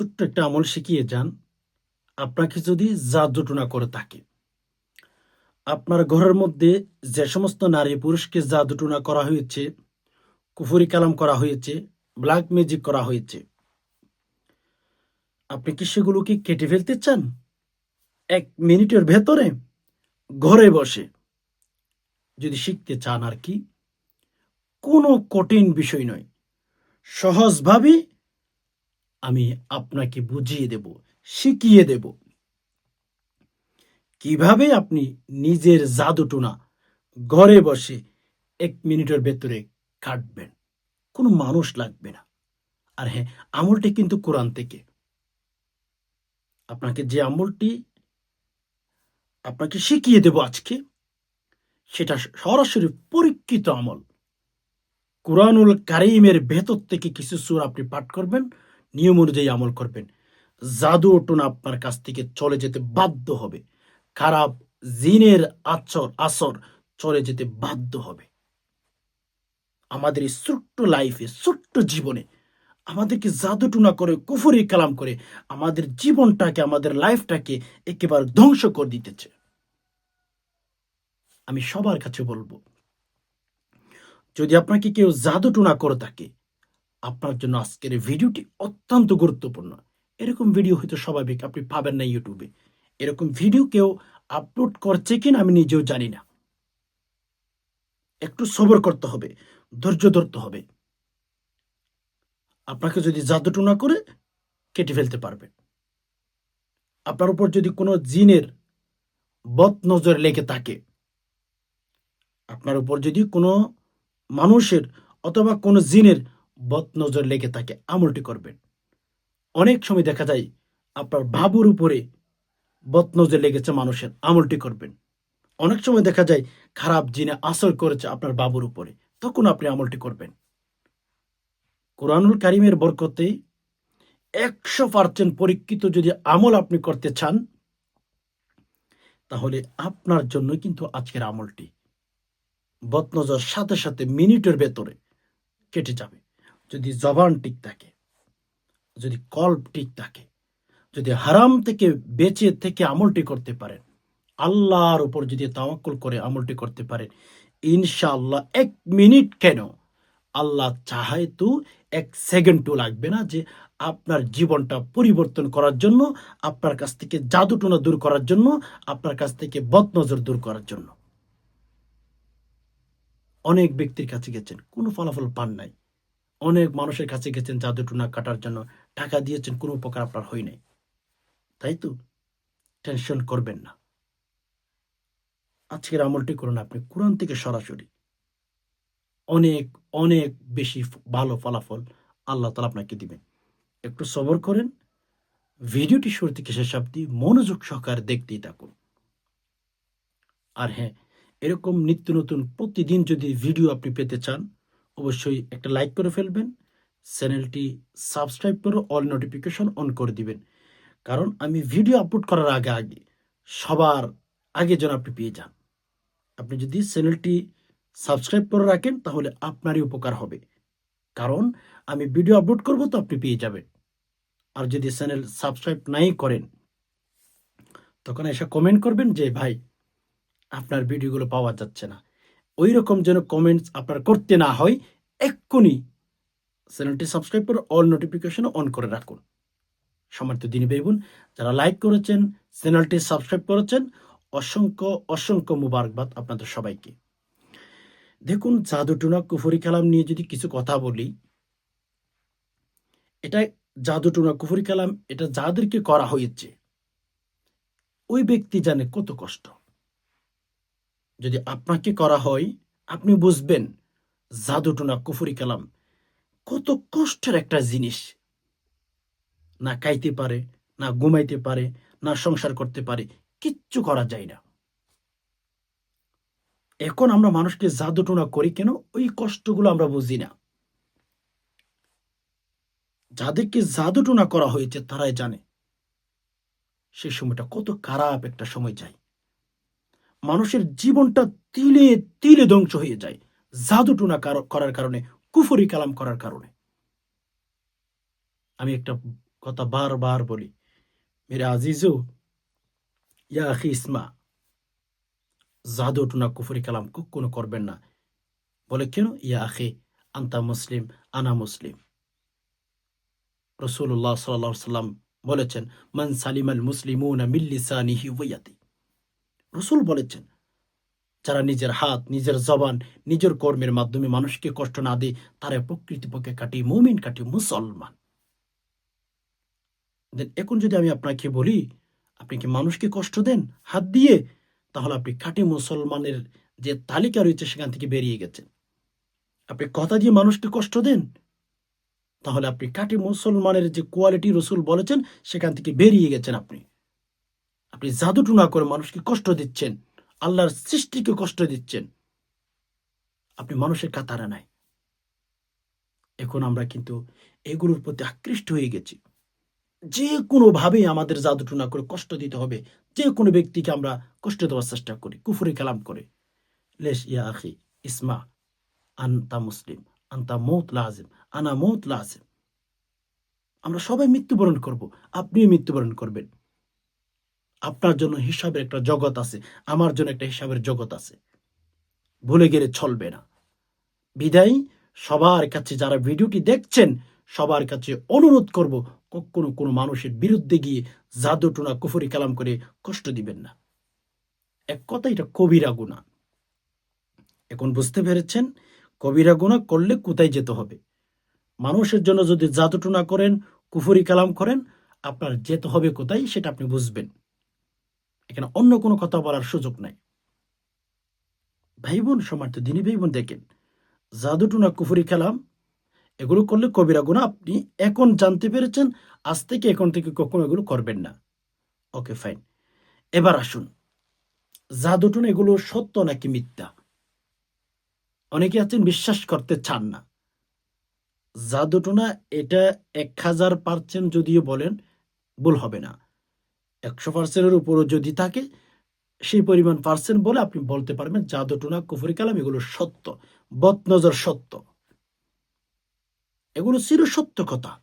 ছোট্ট একটা আমল শিখিয়ে যান। আপনাকে যদি জাদুটনা করে থাকে। আপনার ঘরের মধ্যে যে সমস্ত নারী পুরুষকে জাদুটনা করা হয়েছে, কুফুরি কালাম করা হয়েছে, ব্ল্যাক ম্যাজিক করা হয়েছে, আপনি কি সেগুলোকে কেটে ফেলতে চান? এক মিনিটের ভেতরে ঘরে বসে যদি শিখতে চান আর কি, কোনো কঠিন বিষয় নয়। সহজভাবে আমি আপনাকে বুঝিয়ে দেব, শিখিয়ে দেব। কীভাবে আপনি নিজের জাদুটোনা ঘরে বসে এক মিনিটের ভেতরে কাটবেন? কোনো মানুষ লাগবে না। আর হ্যাঁ আমলটি কিন্তু কোরআন থেকে। আপনাকে যে আমলটি আপনাকে শিখিয়ে দেব আজকে, সেটা সরাসরি পরীক্ষিত আমল। কোরআনুল কারিমের ভেতর থেকে কিছু সুর আপনি পাঠ করবেন। নিয়ম অনুযায়ী আমল করবেন। জাদু ওটুন আপনার কাছ থেকে চলে যেতে বাধ্য হবে। খারাপ জিনের আচর, আসর চলে যেতে বাধ্য হবে। আমাদের এই ছোট্ট লাইফে ছোট্ট জীবনে আমাদেরকে জাদুটুনা করে, কুফুরি কালাম করে আমাদের জীবনটাকে, আমাদের লাইফটাকে একেবারে ধ্বংস করে দিতেছে। আমি সবার কাছে বলব, যদি আপনাকে কেউ জাদুটুনা করে থাকে আপনার জন্য আজকের এই ভিডিওটি অত্যন্ত গুরুত্বপূর্ণ। এরকম ভিডিও হয়তো স্বাভাবিক আপনি পাবেন না ইউটিউবে। এরকম ভিডিও কেউ আপলোড করছে কিনা আমি নিজেও জানি না। একটু সবর করতে হবে, ধৈর্য ধরতে হবে। আপনাকে যদি জাদুটুনা করে কেটে ফেলতে পারবেন আপনার উপর যদি কোনো জিনের বদ নজর লেগে থাকে, আপনার উপর যদি কোনো মানুষের অথবা কোনো জিনের বদ নজর লেগে তাকে আমলটি করবেন। অনেক সময় দেখা যায়, আপনার বাবুর উপরে বদ নজর লেগেছে মানুষের আমলটি করবেন। অনেক সময় দেখা যায়, খারাপ জিনে আসর করেছে আপনার বাবুর উপরে, তখন আপনি আমলটি করবেন। কোরআনুল কারিমের বরকতে একশো পার্সেন্ট পরীক্ষিত যদি আমল আপনি করতে চান, তাহলে আপনার জন্য কিন্তু আজকের আমলটি। বদনজর সাথে সাথে মিনিটের ভেতরে কেটে যাবে। যদি জবান ঠিক থাকে, যদি কল্প ঠিক থাকে, যদি হারাম থেকে বেঁচে থেকে আমলটি করতে পারেন, আল্লাহর উপর যদি তাওয়াক্কুল করে আমলটি করতে পারেন, ইনশাআল্লাহ এক মিনিট কেন আল্লাহ চাহায় তো এক সেকেন্ডও লাগবে না যে আপনার জীবনটা পরিবর্তন করার জন্য, আপনার কাছ থেকে জাদুটনা দূর করার জন্য, আপনার কাছ থেকে বদনজর দূর করার জন্য। অনেক ব্যক্তির কাছে গেছেন, কোনো ফলাফল পান নাই। অনেক মানুষের কাছে গেছেন জাদুটুনা কাটার জন্য। টাকা দিয়েছেন, কোনো উপকার আপনার হয় নাই। তাই তো? টেনশন করবেন না। আজকের আমলটি করুন আপনি। কোরআন থেকে সরাসরি। অনেক অনেক বেশি ভালো ফলাফল আল্লাহ তালা আপনাকে দিবেন। একটু সবর করেন। ভিডিওটি শুরু থেকে শেষ অব্দি মনোযোগ সহকারে দেখতেই থাকুন। আর হ্যাঁ এরকম নিত্য নতুন প্রতিদিন যদি ভিডিও আপনি পেতে চান অবশ্যই একটা লাইক করে ফেলবেন, চ্যানেলটি সাবস্ক্রাইব করে অল নোটিফিকেশন অন করে দিবেন। কারণ আমি ভিডিও আপলোড করার আগে আগে, সবার আগে যেন আপনি পেয়ে যান। আপনি যদি চ্যানেলটি সাবস্ক্রাইব করে রাখেন, তাহলে আপনারই উপকার হবে। কারণ আমি ভিডিও আপলোড করব তো আপনি পেয়ে যাবেন। আর যদি চ্যানেল সাবস্ক্রাইব নাই করেন, তখন এসে কমেন্ট করবেন যে, ভাই, আপনার ভিডিওগুলো পাওয়া যাচ্ছে না। ওই রকম যেন কমেন্টস আপনার করতে না হয়, এক্ষুনি চ্যানেলটি সাবস্ক্রাইব করে অল নোটিফিকেশন অন করে রাখুন। সমর্থ দিনী বেগুন যারা লাইক করেছেন, চ্যানেলটি সাবস্ক্রাইব করেছেন, অসংখ্য অসংখ্য মুবারকবাদ আপনাদের সবাইকে। দেখুন জাদুটুনা কুফরি কালাম নিয়ে যদি কিছু কথা বলি, এটা জাদুটুনা কুফরি কালাম, এটা যাদেরকে করা হয়েছে, ওই ব্যক্তি জানে কত কষ্ট। যদি আপনাকে করা হয়, আপনি বুঝবেন, জাদুটুনা কুফুরি কালাম কত কষ্টের একটা জিনিস। না খাইতে পারে, না ঘুমাইতে পারে, না সংসার করতে পারে, কিচ্ছু করা যায় না। এখন আমরা মানুষকে জাদুটুনা করি কেন? ওই কষ্টগুলো আমরা বুঝি না। যাদেরকে জাদুটুনা করা হয়েছে তারাই জানে, সে সময়টা কত খারাপ একটা সময় যায়। মানুষের জীবনটা তিলে তিলে ধ্বংস হয়ে যায়। জাদুটুনা করার কারণে, কুফরি কালাম করার কারণে। আমি একটা কথা বারবার বলি, মেরে আজিজু, ইয়া জাদু টুনা কুফরি কালাম কখনো করবেন না। বলে কেন? ইয়া আখি, আন্তা মুসলিম, আনা মুসলিম। রসুল্লাহ সাল্লাহ সাল্লাম বলেছেন, মান সালিমাল মুসলিমুনা মিল্লিসানিহি ওয়াতি রসুল বলেছেন, যারা নিজের হাত, নিজের জবান, নিজের কর্মের মাধ্যমে মানুষকে কষ্ট না দিয়ে, তারা প্রকৃতিপক্ষে কাটি মুমিন, কাটি মুসলমান। এখন যদি আমি আপনাকে বলি, আপনি কি মানুষকে কষ্ট দেন হাত দিয়ে? তাহলে আপনি খাঁটি মুসলমানের যে তালিকা রয়েছে সেখান থেকে বেরিয়ে গেছেন। আপনি কথা দিয়ে মানুষকে কষ্ট দেন? তাহলে আপনি খাঁটি মুসলমানের যে কোয়ালিটি রসুল বলেছেন, সেখান থেকে বেরিয়ে গেছেন আপনি। আপনি জাদুটু না করে মানুষকে কষ্ট দিচ্ছেন, আল্লাহর সৃষ্টিকে কষ্ট দিচ্ছেন। আপনি মানুষের কাতারে নাই। এখন আমরা কিন্তু এগুলোর প্রতি আকৃষ্ট হয়ে গেছি। যে কোনোভাবেই আমাদের জাদুটু না করে কষ্ট দিতে হবে, যে কোনো ব্যক্তিকে আমরা কষ্ট দেওয়ার চেষ্টা করি, কুফুরি কালাম করে। লেশ, ইয়া আখি, ইসমা, আন্তা মুসলিম, আন্তা মৌত লাজিম, আনা মৌত লাজিম। আমরা সবাই মৃত্যুবরণ করব, আপনিও মৃত্যুবরণ করবেন। আপনার জন্য হিসাবের একটা জগৎ আছে, আমার জন্য একটা হিসাবের জগৎ আছে। ভুলে গেলে চলবে না। বিদায়, সবার কাছে যারা ভিডিওটি দেখছেন, সবার কাছে অনুরোধ করব, কখনো কোনো মানুষের বিরুদ্ধে গিয়ে জাদু টুনা কুফরি কালাম করে কষ্ট দিবেন না। এক কথা এটা কবিরা গুণা। এখন বুঝতে পেরেছেন, কবিরা গুণা করলে কোথায় যেতে হবে? মানুষের জন্য যদি জাদু টুনা করেন, কুফরি কালাম করেন, আপনার যেতে হবে কোথায় সেটা আপনি বুঝবেন। এখানে অন্য কোনো কথা বলার সুযোগ নাই। ভাই বোন সমার্থ দিনী ভাই বোন দেখেন, জাদুটুনা কুফুরি খেলাম এগুলো করলে কবিরা গুণা আপনি এখন জানতে পেরেছেন, আজ থেকে এখন থেকে কখনো এগুলো করবেন না। Okay, fine. এবার আসুন, জাদুটুন এগুলো সত্য নাকি মিথ্যা? অনেকে আছেন বিশ্বাস করতে চান না। জাদুটুনা এটা এক হাজার পার্সেন্ট যদিও বলেন, ভুল হবে না। একশো পার্সেন্টের উপরও যদি থাকে, সেই পরিমাণ পার্সেন্ট বলে আপনি বলতে পারবেন জাদুটুনা কুফরি, কালাম, এগুলো সত্য, বদনজর সত্য। এগুলো চির সত্য কথা।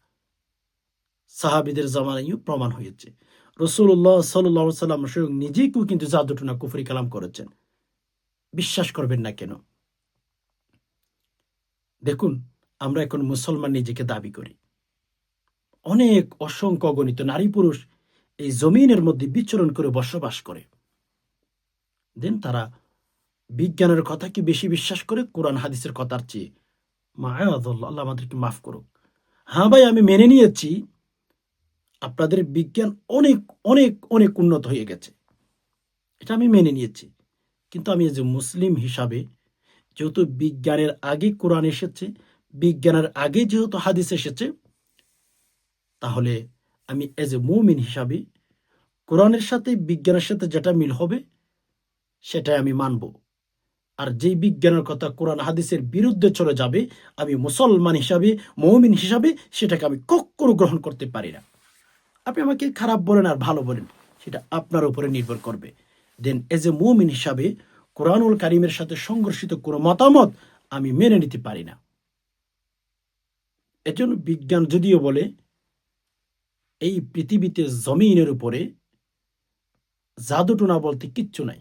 সাহাবিদের জামানাইও প্রমাণ হয়েছে। রসুল্লাহ সাল্লাহ সাল্লাম স্বয়ং নিজেই কেউ কিন্তু জাদুটুনা কুফরি, কালাম করেছেন। বিশ্বাস করবেন না কেন? দেখুন, আমরা এখন মুসলমান নিজেকে দাবি করি। অনেক অসংখ্য গণিত নারী পুরুষ এই জমিনের মধ্যে বিচরণ করে বসবাস করে। দেন তারা বিজ্ঞানের কথা কি বেশি বিশ্বাস করে, কোরআন হাদিসের কথার চেয়ে। মায়াদুল্লাহ, আল্লাহ আমাদেরকে মাফ করুক। হ্যাঁ ভাই, আমি মেনে নিয়েছি, আপনাদের বিজ্ঞান অনেক অনেক অনেক উন্নত হয়ে গেছে। এটা আমি মেনে নিয়েছি। কিন্তু আমি যে মুসলিম হিসাবে যেহেতু বিজ্ঞানের আগে কোরআন এসেছে, বিজ্ঞানের আগে যেহেতু হাদিস এসেছে, তাহলে আমি এজ এ মুমিন হিসাবে, কোরআনের সাথে বিজ্ঞানের সাথে যেটা মিল হবে, সেটাই আমি মানব। আর যেই বিজ্ঞানের কথা কোরআন হাদিসের বিরুদ্ধে চলে যাবে, আমি মুসলমান হিসাবে, মৌমিন হিসাবে সেটাকে আমি কখনো গ্রহণ করতে পারি না। আপনি আমাকে খারাপ বলেন আর ভালো বলেন, সেটা আপনার উপরে নির্ভর করবে। দেন এজ এ মৌমিন হিসাবে, কোরআনুল কারিমের সাথে সংঘর্ষিত কোনো মতামত আমি মেনে নিতে পারি না। এজন্য বিজ্ঞান যদিও বলে এই পৃথিবীতে জমিনের উপরে জাদুটোনা বলতে কিচ্ছু নাই।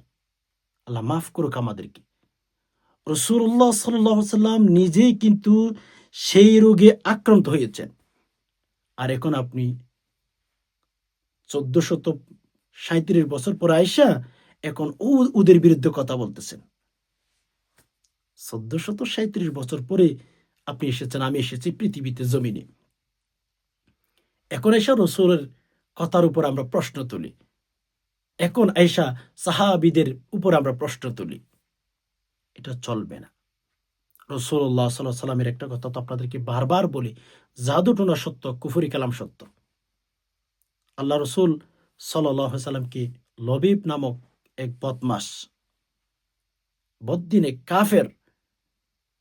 আল্লাহ মাফ করুক আমাদেরকে। রসুল্লাহ সাল্লাম নিজেই কিন্তু সেই রোগে আক্রান্ত হয়েছেন। আর এখন আপনি চোদ্দ শত সাঁত্রিশ বছর পরে আইসা এখন ওদের বিরুদ্ধে কথা বলতেছেন। চোদ্দ শত সাঁত্রিশ বছর পরে আপনি এসেছেন, আমি এসেছি পৃথিবীতে জমিনে। এখন এসা রসুলের কথার উপর আমরা প্রশ্ন তুলি। এখন এসা সাহাবিদের উপর আমরা প্রশ্ন তুলি। এটা চলবে না। রসুল্লাহ সাল্লাহ সাল্লামের একটা কথা তো আপনাদেরকে বারবার বলি জাদুটনা সত্য, কুফুরি কালাম সত্য। আল্লাহ রসুল সাল্লাহ সাল্লামকে লবিব নামক এক বদমাস, বদ্দিনে কাফের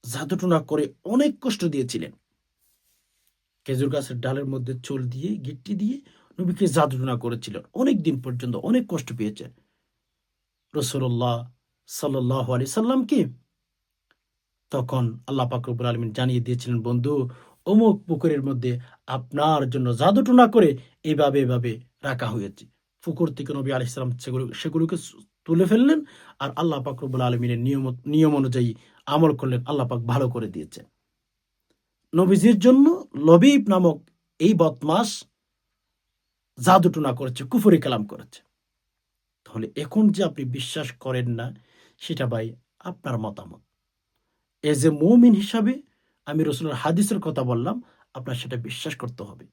জাদুটনা করে অনেক কষ্ট দিয়েছিলেন। খেজুর গাছের ডালের মধ্যে চুল দিয়ে, গিট্টি দিয়ে নবীকে জাদুটনা করেছিলেন অনেক দিন পর্যন্ত অনেক কষ্ট পেয়েছেন রসুল্লাহ সাল্লাহ আলি সাল্লামকে তখন আল্লাহ পাকরবুল আলমিন জানিয়ে দিয়েছিলেন, বন্ধু, অমুক পুকুরের মধ্যে আপনার জন্য জাদুটনা করে এইভাবে এভাবে রাখা হয়েছে। পুকুর থেকে নবী আলি ইসলাম সেগুলো, সেগুলোকে তুলে ফেললেন আর আল্লাহ পাক রব্বুল আলমিনের নিয়ম নিয়ম অনুযায়ী আমল করলেন, আল্লাহ পাক ভালো করে দিয়েছেন। নবীজির জন্য লবিব নামক এই বদমাস জাদুটনা করেছে, কুফরি কালাম করেছে। তাহলে এখন যে আপনি বিশ্বাস করেন না, সেটা ভাই আপনার মতামত। এজ এ মৌমিন হিসাবে আমি রসুলের হাদিসের কথা বললাম, আপনার সেটা বিশ্বাস করতে হবে।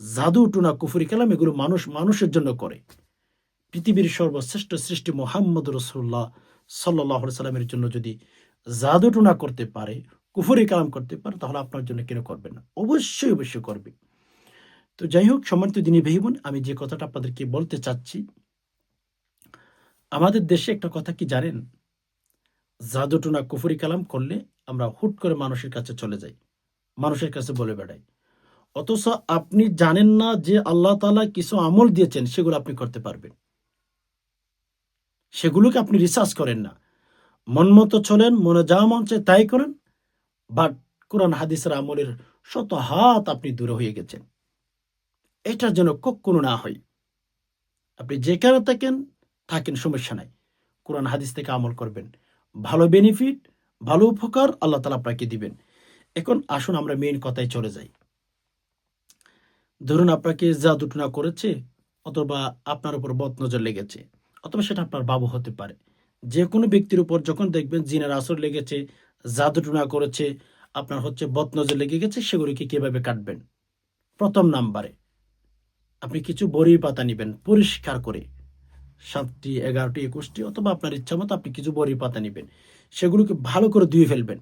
জাদু টুনা কুফুরি কালাম এগুলো মানুষ মানুষের জন্য করে। পৃথিবীর সর্বশ্রেষ্ঠ সৃষ্টি মোহাম্মদ রসুল্লাহ সাল্লাহ সাল্লামের জন্য যদি জাদু টুনা করতে পারে কুফরি কালাম করতে পারে, তাহলে আপনার জন্য কেন করবে না। অবশ্যই অবশ্যই করবে। তো যাই হোক, সম্মানিত দিনী ভেইবন আমি যে কথাটা আপনাদেরকে বলতে চাচ্ছি, আমাদের দেশে একটা কথা কি জানেন? জাদুটুনা কুফরি কালাম করলে আমরা হুট করে মানুষের কাছে চলে যাই, মানুষের কাছে বলে বেড়াই। অথচ আপনি জানেন না যে আল্লাহ তালা কিছু আমল দিয়েছেন, সেগুলো আপনি করতে পারবেন। সেগুলোকে আপনি রিসার্চ করেন না। মন মতো চলেন, মনে যা মন চায় তাই করেন বাট কোরআন হাদিসের আমলের শত হাত আপনি দূরে হয়ে গেছেন। এটার জন্য কখনো না হয়। আপনি যেখানে থাকেন থাকেন, সমস্যা নাই। কোরআন হাদিস থেকে আমল করবেন। ভালো বেনিফিট ভালো উপকার আল্লাহ তালা আপনাকে দিবেন। এখন আসুন আমরা মেইন কথায় চলে যাই। ধরুন আপনাকে যা জাদুটনা করেছে, অথবা আপনার উপর বদ নজর লেগেছে, অথবা সেটা আপনার বাবু হতে পারে। যে কোনো ব্যক্তির উপর যখন দেখবেন জিনের আসর লেগেছে জাদুটনা করেছে, আপনার হচ্ছে বদনজর লেগে গেছে, সেগুলিকে কীভাবে কাটবেন? প্রথম নাম্বারে, আপনি কিছু বড়ি পাতা নেবেন, পরিষ্কার করে। সাতটি, এগারোটি, একুশটি, অথবা আপনার ইচ্ছা মতো আপনি কিছু বড়ি পাতা নেবেন। সেগুলোকে ভালো করে ধুয়ে ফেলবেন।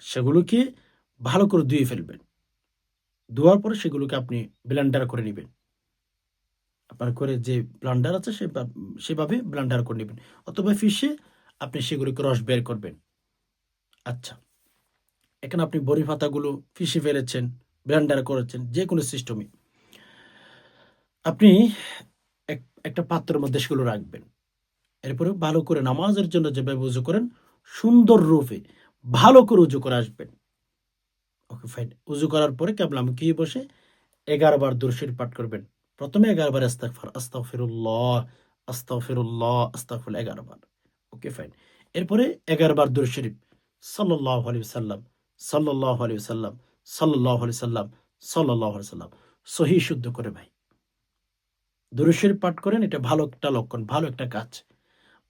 সেগুলোকে ভালো করে ধুয়ে ফেলবেন। ধোয়ার পরে সেগুলোকে আপনি ব্লেন্ডার করে নেবেন। আপনার করে যে ব্লান্ডার আছে সে সেভাবে ব্লান্ডার করে নেবেন। অথবা ফিসে আপনি সেগুলোকে রস বের করবেন। আচ্ছা। এখানে আপনি বড়ি পাতাগুলো ফিসে ফেলেছেন, ব্লেন্ডার করেছেন যে কোনো সিস্টেমে আপনি একটা পাত্রের মধ্যে সেগুলো রাখবেন। এরপরে ভালো করে নামাজের জন্য যেভাবে উজু করেন, সুন্দর রূপে ভালো করে উজু করে আসবেন। Okay, fine. উজু করার পরে কেবল আমি কি বসে? এগারো বার দুরশির পাঠ করবেন। প্রথমে এগারো বার আস্তাকফার আস্তাফিরুল্লাহ আস্তাফিরুল্লাহ এগারো বার। ওকে, ফাইন। এরপরে এগারো বার দুর শরীফ। সাল্লাহ আলী সাল্লাম সাল্লাহ আলী সাল্লাম সাল্লাহ আলি সাল্লাম সাল্লাহ আলি সাল্লাম সহি শুদ্ধ করে ভাই। দুরুশের পাঠ করেন, এটা ভালো একটা লক্ষণ, ভালো একটা কাজ।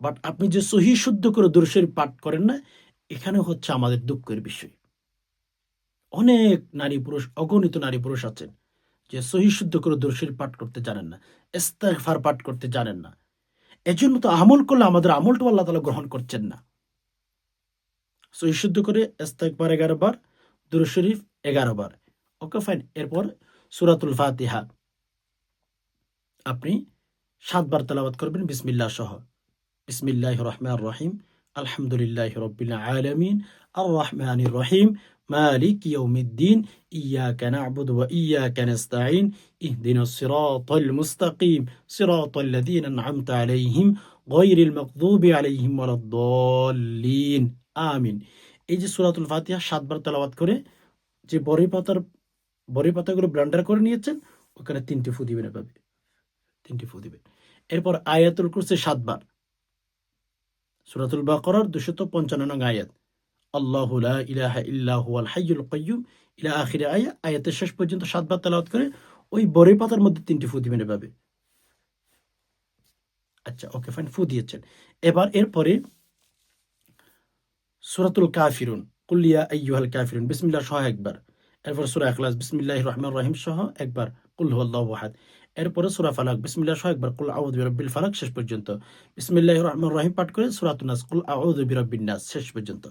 বাট আপনি যে সহি শুদ্ধ করে দুরুশের পাঠ করেন না, এখানে হচ্ছে আমাদের দুঃখের বিষয়। অনেক নারী পুরুষ, অগণিত নারী পুরুষ আছেন যে সহি শুদ্ধ করে দুরুশের পাঠ করতে জানেন না, ইস্তেগফার পাঠ করতে জানেন না। এজন্য তো আমল করলে আমাদের আমলটা আল্লাহ তালা গ্রহণ করছেন না। সহি শুদ্ধ করে ইস্তেগফার এগারো বার দুরুদ শরীফ এগারো বার ওকে ফাইন এরপর সুরাতুল ফাতিহা আপনি সাতবার তেলাবাত করবেন বিসমিল্লাহ সহ বিসমিল্লাহ রহমান রহিম আলহামদুলিল্লাহ রবিল আলমিন আর রহমান রহিম مالك يوم الدين إياك نعبد وإياك نستعين اهدنا الصراط المستقيم صراط الذين أنعمت عليهم غير المغضوب عليهم ولا الضالين আমিন। এই যে সুরাতুল ফাতিহা সাতবার তেলাওয়াত করে যে বড়ি পাতার, বড়ি পাতাগুলো ব্লান্ডার করে নিয়েছেন, ওখানে তিনটি ফু দিবেন পাবে তিনটি ফু দিবেন। এরপর আয়াতুল করছে সাতবার। সুরাতুল বাকরার দুশত পঞ্চান্ন নং আয়াত। আল্লাহ ইলাহা ইল্লাহ আল হাইয়ুল কয়ুম ইলা আখিরে আয়া আয়াতের শেষ পর্যন্ত সাতবার তেলাওয়াত করে ওই বড়ি পাতার মধ্যে তিনটি ফু দিবেন পাবে আচ্ছা ওকে, ফাইন, ফু দিয়েছেন। এবার এরপরে সুরাতুল কাফিরুন। কুল্লিয়া আইয়ুহাল কাফিরুন। বিসমিল্লাহ সহ একবার। এরপর সুরা এখলাস বিসমিল্লাহ রহমান রহিম সহ একবার। কুল ওয়াহাদ এরপরে সুরা ফালাক। বিসমিল্লাহ সহ একবার। কুল আউদ বিরব্বিল ফালাক। শেষ পর্যন্ত। বিসমিল্লাহ রহমান রহিম পাঠ করে সুরাতুনাস কুল আউদ বিরব্বিন নাস। শেষ পর্যন্ত।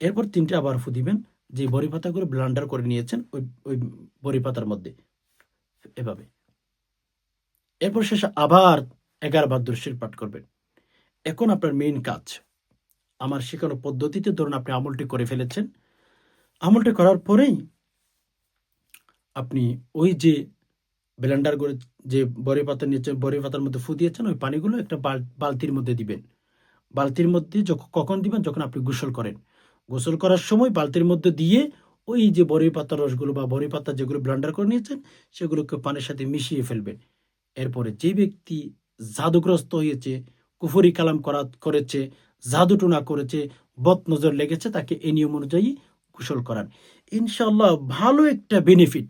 এরপর তিনটে আবার ফু দিবেন। যে বড়ি পাতাগুলো ব্লান্ডার করে নিয়েছেন, ওই ওই বড়ি পাতার মধ্যে। এভাবে। এরপর শেষে আবার এগারো বার পাঠ করবেন। এখন আপনার মেইন কাজ। আমার শেখানো পদ্ধতিতে ধরুন আপনি আমলটি করে ফেলেছেন। আমলটি করার পরেই আপনি ওই যে ব্লেন্ডার করে যে বড়ি পাতা নিয়েছেন, বড়ি পাতার মধ্যে ফু দিয়েছেন, ওই পানিগুলো একটা বালতির মধ্যে দিবেন। বালতির মধ্যে যখন কখন দিবেন? যখন আপনি গোসল করেন। গোসল করার সময় বালতির মধ্যে দিয়ে ওই যে বড়ি পাতার রসগুলো বা বড়ি পাতা যেগুলো ব্লান্ডার করে নিয়েছেন, সেগুলোকে পানির সাথে মিশিয়ে ফেলবেন। এরপরে যে ব্যক্তি জাদুগ্রস্ত হয়েছে, কুফরি কালাম করা, করেছে জাদুটুনা করেছে বদ নজর লেগেছে, তাকে এই নিয়ম অনুযায়ী কুশল করান। ইনশাল্লাহ ভালো একটা বেনিফিট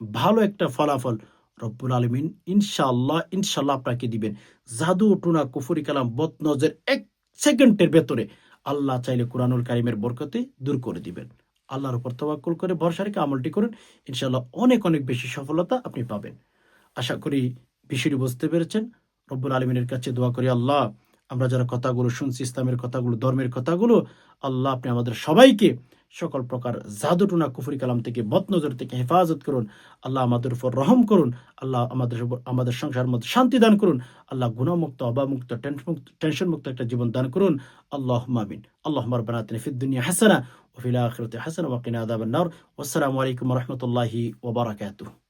ভালো একটা ফলাফল রব্বুল আলমিন ইনশাল্লাহ ইনশাল্লাহ আপনাকে দিবেন। জাদু টুনা কুফরি কালাম বদ নজর এক সেকেন্ডের ভেতরে আল্লাহ চাইলে কোরআনুল কারিমের বরকতে দূর করে দিবেন। আল্লাহর উপর তবাক্কুল করে, ভরসা রেখে আমলটি করুন ইনশাল্লাহ অনেক অনেক বেশি সফলতা আপনি পাবেন। আশা করি বিষয়টি বুঝতে পেরেছেন। রব্বুল আলমিনের কাছে দোয়া করি, আল্লাহ আমরা যারা কথাগুলো শুনছি, ইসলামের কথাগুলো, ধর্মের কথাগুলো, আল্লাহ আপনি আমাদের সবাইকে সকল প্রকার জাদুটুনা কুফুরি কালাম থেকে, বদনজর থেকে হেফাজত করুন। আল্লাহ আমাদের উপর রহম করুন। আল্লাহ আমাদের আমাদের সংসার মধ্যে শান্তি দান করুন। আল্লাহ গুণামুক্ত অবামুক্ত টেনশন মুক্ত একটা জীবন দান করুন। আল্লাহ মামিন আল্লাহ বানাতিন ফিদ্দুনিয়া হাসানা ওফিলা আখরতে হাসানা ওয়াকিনা আদাবান্নার ওসসালামু আলাইকুম রহমতুল্লাহি ওবরাকাতুহ